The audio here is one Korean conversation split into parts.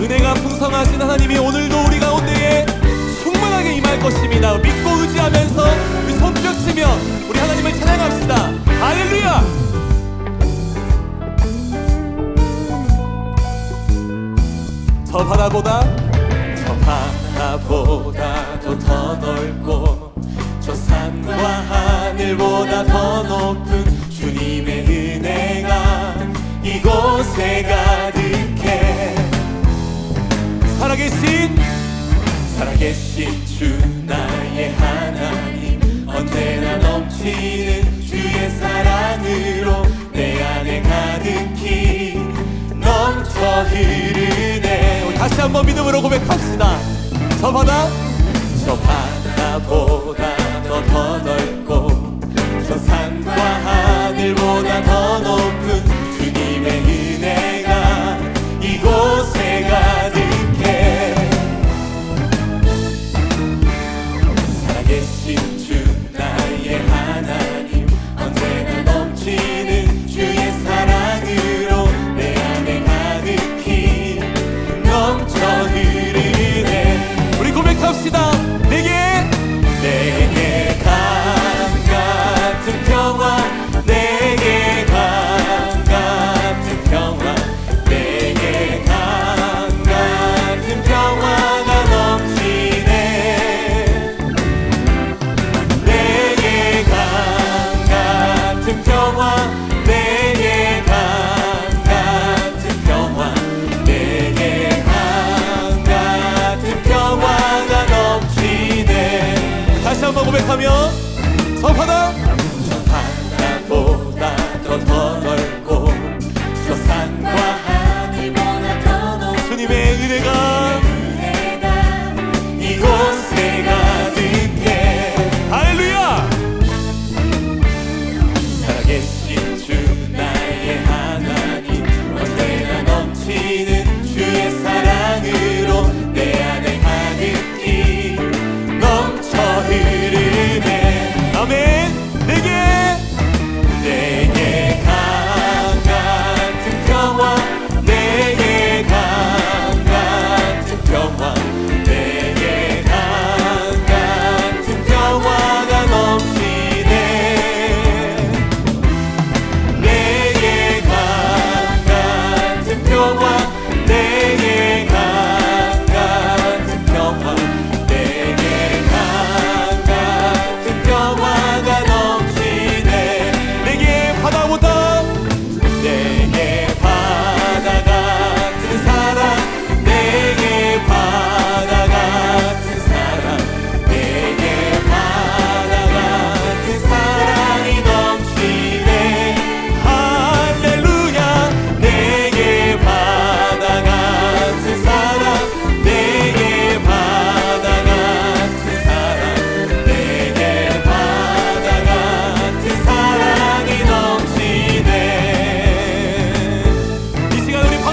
은혜가 풍성하신 하나님이 오늘도 우리 가운데에 충만하게 임할 것입니다. 믿고 의지하면서 우리 손뼉치며 우리 하나님을 찬양합시다. 할렐루야! 저 바다보다 저 바다보다 더 넓고 저 산과 하늘보다 더 높은 흐르네. 다시 한번 믿음으로 고백합시다. 저 바다 저 바다보다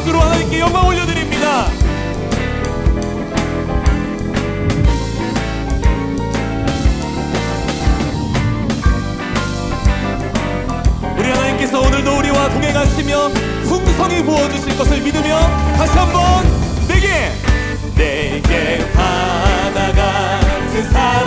박수로 하나님께 영광 올려드립니다. 우리 하나님께서 오늘도 우리와 동행하시며 풍성히 부어주실 것을 믿으며 다시 한번 내게 내게 바다 같은 그 사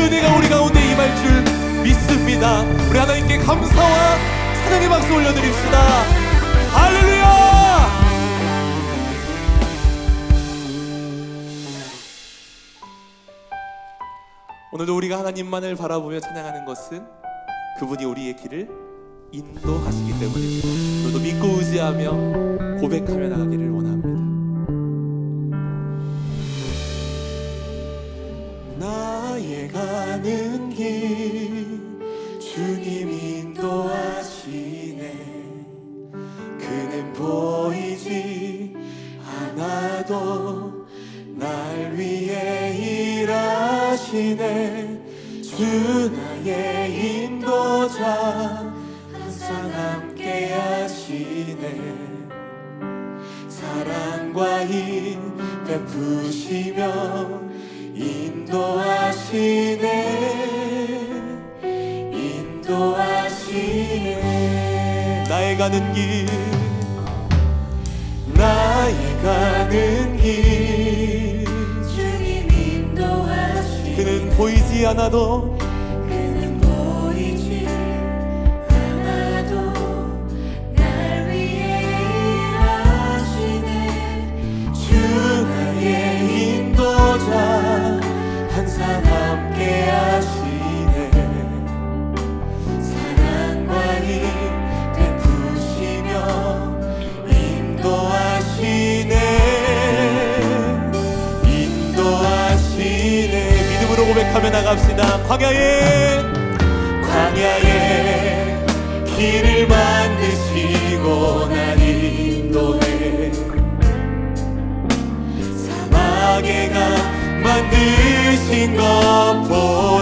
은혜가 우리 가운데 임할 줄 믿습니다. 우리 하나님께 감사와 사랑의 박수 올려드립시다. 할렐루야! 오늘도 우리가 하나님만을 바라보며 찬양하는 것은 그분이 우리의 길을 인도하시기 때문입니다. 오늘도 믿고 의지하며 고백하며 나가기를 원합니다. 하시네 주 나의 인도자 항상 함께 하시네. 사랑과 힘 베푸시며 인도하시네. 인도하시네. 나의 가는 길 나의 가는 길 그는 보이지 않아도 그는 보이지 않아도 날 위해 일하시네 주 나의 인도자 항상 함께 하시 고백하며 나갑시다. 광야에. 광야에 길을 만드시고 날 인도해 사막에 가 만드신 것 보라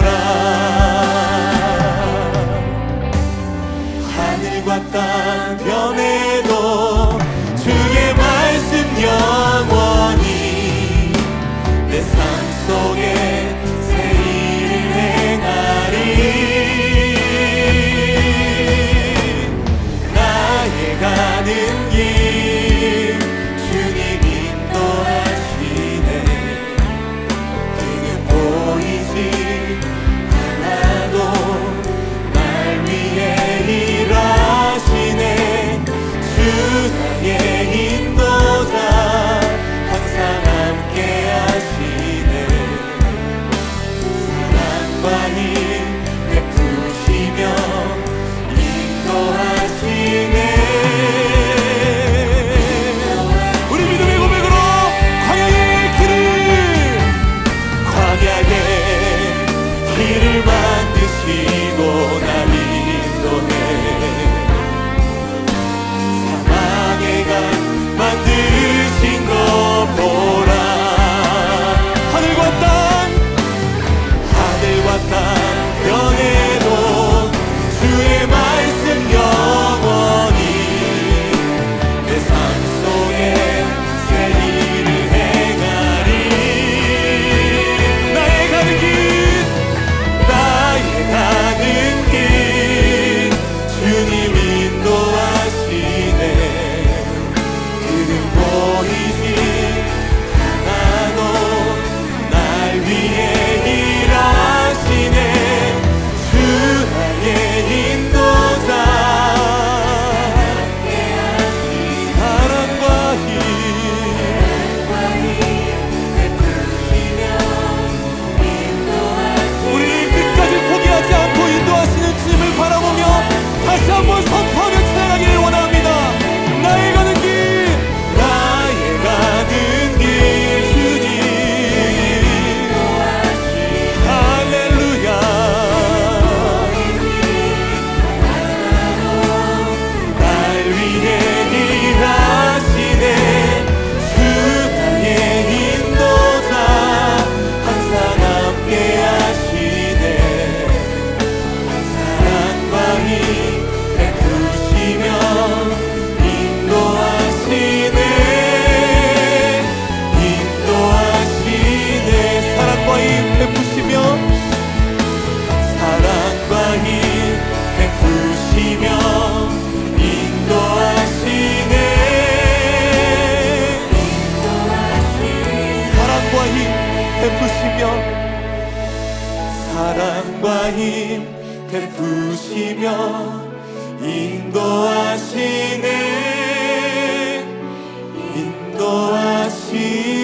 베푸시며 사랑과 힘 베푸시며 인도하시네. 인도하시네.